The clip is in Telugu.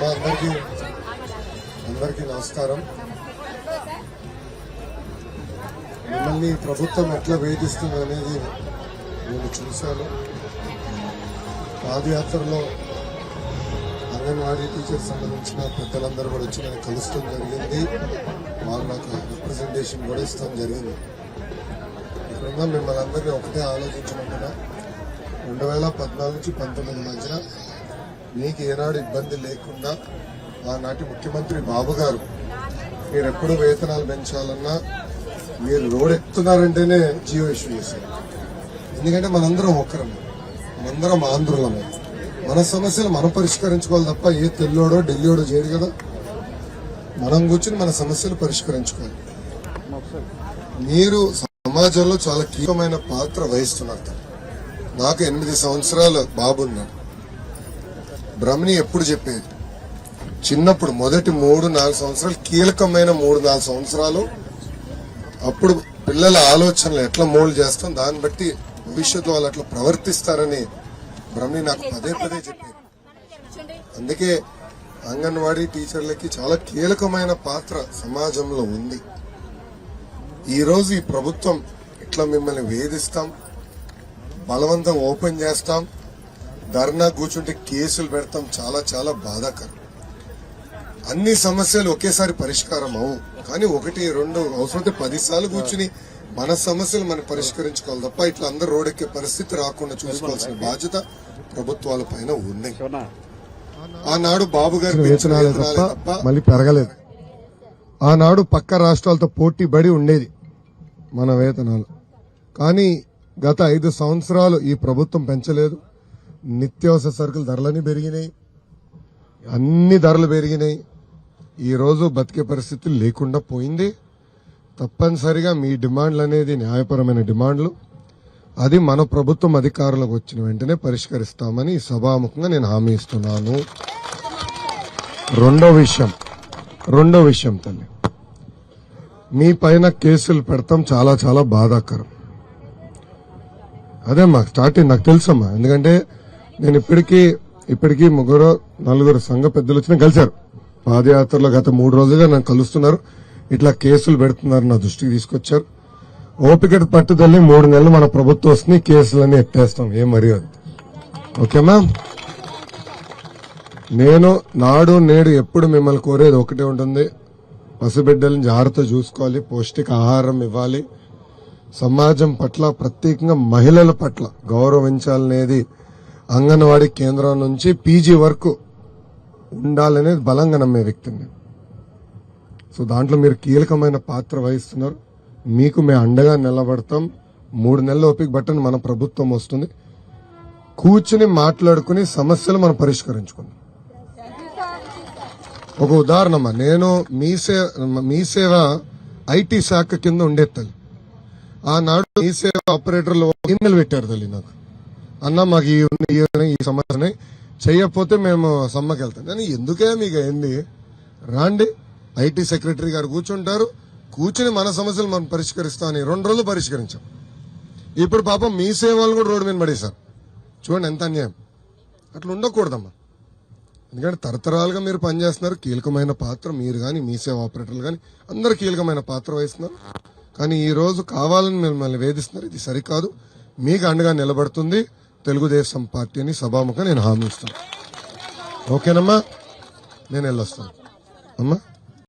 మా అందరికీ అందరికీ నమస్కారం. మిమ్మల్ని ప్రభుత్వం ఎట్లా వేధిస్తుంది అనేది నేను చూశాను. పాదయాత్రలో అంగన్వాడీ టీచర్స్ సంబంధించిన పెద్దలందరూ కూడా వచ్చి నేను కలుస్తాం జరిగింది. వాళ్ళు నాకు రిప్రజెంటేషన్ కూడా ఇస్తాం జరిగింది. ఇక్కడున్న మిమ్మల్ని అందరినీ ఒకటే ఆలోచించమంటున్నా. రెండు వేల పద్నాలుగు నుంచి పంతొమ్మిది మధ్య మీకు ఏనాడు ఇబ్బంది లేకుండా ఆనాటి ముఖ్యమంత్రి బాబు గారు మీరు ఎప్పుడు వేతనాలు పెంచాలన్నా మీరు రోడ్ ఎక్కుతున్నారంటేనే జియో ఇష్యూ చేశారు. ఎందుకంటే మనందరం ఒకరమే. మనందరం ఆంధ్రులమే మన సమస్యలు మనం పరిష్కరించుకోవాలి తప్ప ఏ తెల్లోడో ఢిల్లీడో చేయడు కదా. మనం కూర్చుని మన సమస్యలు పరిష్కరించుకోవాలి. మీరు సమాజంలో చాలా కీలకమైన పాత్ర వహిస్తున్నారు నాకు ఎనిమిది సంవత్సరాలు బాబున్నాడు బ్రహ్మని ఎప్పుడు చెప్పేది? చిన్నప్పుడు మొదటి మూడు నాలుగు సంవత్సరాలు కీలకమైన మూడు నాలుగు సంవత్సరాలు. అప్పుడు పిల్లల ఆలోచనలు ఎట్లా మోల్డ్ చేస్తాం? దాన్ని బట్టి భవిష్యత్తు వాళ్ళు అట్లా ప్రవర్తిస్తారని బ్రహ్మని నాకు పదే పదే చెప్పేది అందుకే అంగన్వాడీ టీచర్లకి చాలా కీలకమైన పాత్ర సమాజంలో ఉంది. ఈ రోజు ఈ ప్రభుత్వం ఇట్లా మిమ్మల్ని వేధిస్తాం బలవంతం ఓపెన్ చేస్తాం ధర్నా కూర్చుంటే కేసులు పెడతాం చాలా చాలా బాధాకరం. అన్ని సమస్యలు ఒకేసారి పరిష్కారం అవు కానీ ఒకటి రెండు అవసరమైతే పది సార్లు కూర్చుని మన సమస్యలు మనం పరిష్కరించుకోవాలి తప్ప ఇట్లా అందరూ రోడ్డెక్కే పరిస్థితి రాకుండా చూసుకోవాల్సిన బాధ్యత ప్రభుత్వాల పైన ఉన్నాయి ఆనాడు బాబు గారు తప్ప మళ్ళీ పెరగలేదు. ఆనాడు పక్క రాష్ట్రాలతో పోటీ పడి ఉండేది మన వేతనాలు. కానీ గత ఐదు సంవత్సరాలు ఈ ప్రభుత్వం పెంచలేదు. నిత్యావసర సరుకుల ధరలన్నీ పెరిగినాయి. అన్ని ధరలు పెరిగినాయి. ఈ రోజు బతికే పరిస్థితి లేకుండా పోయింది. తప్పనిసరిగా మీ డిమాండ్లు అనేది న్యాయపరమైన డిమాండ్లు. అది మన ప్రభుత్వం అధికారులకు వచ్చిన వెంటనే పరిష్కరిస్తామని ఈ సభాముఖంగా నేను హామీ ఇస్తున్నాను. రెండో విషయం. రెండో విషయం తల్లి. మీ పైన కేసులు పెడతాం చాలా చాలా బాధాకరం. అదే మాకు స్టార్టింగ్ నాకు తెలుసమ్మా. ఎందుకంటే నేను ఇప్పటికీ ఇప్పటికీ ముగ్గురు నలుగురు సంఘ పెద్దలు వచ్చిన కలిశారు. పాదయాత్రలో గత మూడు రోజులుగా నన్ను కలుస్తున్నారు. ఇట్లా కేసులు పెడుతున్నారు నా దృష్టికి తీసుకొచ్చారు. ఓపిక పట్టుదలని మూడు నెలలు మన ప్రభుత్వం వస్తుంది కేసులన్నీ ఎత్తేస్తాం ఏం మర్యాద. మ్యామ్? నేను నాడు నేడు ఎప్పుడు మిమ్మల్ని కోరేది ఒకటే ఉంటుంది. పసిబిడ్డలను జాగ్రత్త చూసుకోవాలి పౌష్టిక ఆహారం ఇవ్వాలి. సమాజం పట్ల ప్రత్యేకంగా మహిళల పట్ల గౌరవించాలనేది అంగన్వాడీ కేంద్రం నుంచి పీజీ వరకు ఉండాలనేది బలంగా నమ్మే వ్యక్తిని నేను. సో దాంట్లో మీరు కీలకమైన పాత్ర వహిస్తున్నారు. మీకు మేము అండగా నిలబడతాం. మూడు నెలల ఓపిక బట్టని మన ప్రభుత్వం వస్తుంది. కూర్చుని మాట్లాడుకుని సమస్యలు మనం పరిష్కరించుకుందాం. ఒక ఉదాహరణమ్మా. నేను మీ సేవ మీ సేవ ఐటీ శాఖ కింద ఉండే తల్లి. ఆనాడు మీ సేవ ఆపరేటర్లు ఈమెయిల్ పెట్టారు తల్లి నాకు. అన్న మాకు ఈ ఈ సమస్యని చేయకపోతే మేము సమ్మకి వెళ్తాం కానీ ఎందుకే మీకు ఏంది రాండి. ఐటీ సెక్రటరీ గారు కూర్చుంటారు. కూర్చుని మన సమస్యలు మనం పరిష్కరిస్తామని రెండు రోజులు పరిష్కరించాం. ఇప్పుడు పాపం మీ సేవలు కూడా రోడ్డు మీద పడేశారు. చూడండి ఎంత అన్యాయం. అట్లా ఉండకూడదమ్మా. ఎందుకంటే తరతరాలుగా మీరు పనిచేస్తున్నారు. కీలకమైన పాత్ర మీరు కానీ మీ సేవ ఆపరేటర్లు కానీ అందరు కీలకమైన పాత్ర వహిస్తున్నారు. కానీ ఈ రోజు కావాలని మిమ్మల్ని వేధిస్తున్నారు. ఇది సరికాదు. మీకు అండగా నిలబడుతుంది. తెలుగుదేశం పార్టీ అని సభాముఖం నేను హామీ ఇస్తాను. ఓకేనమ్మా? నేను వెళ్ళొస్తాను. అమ్మా?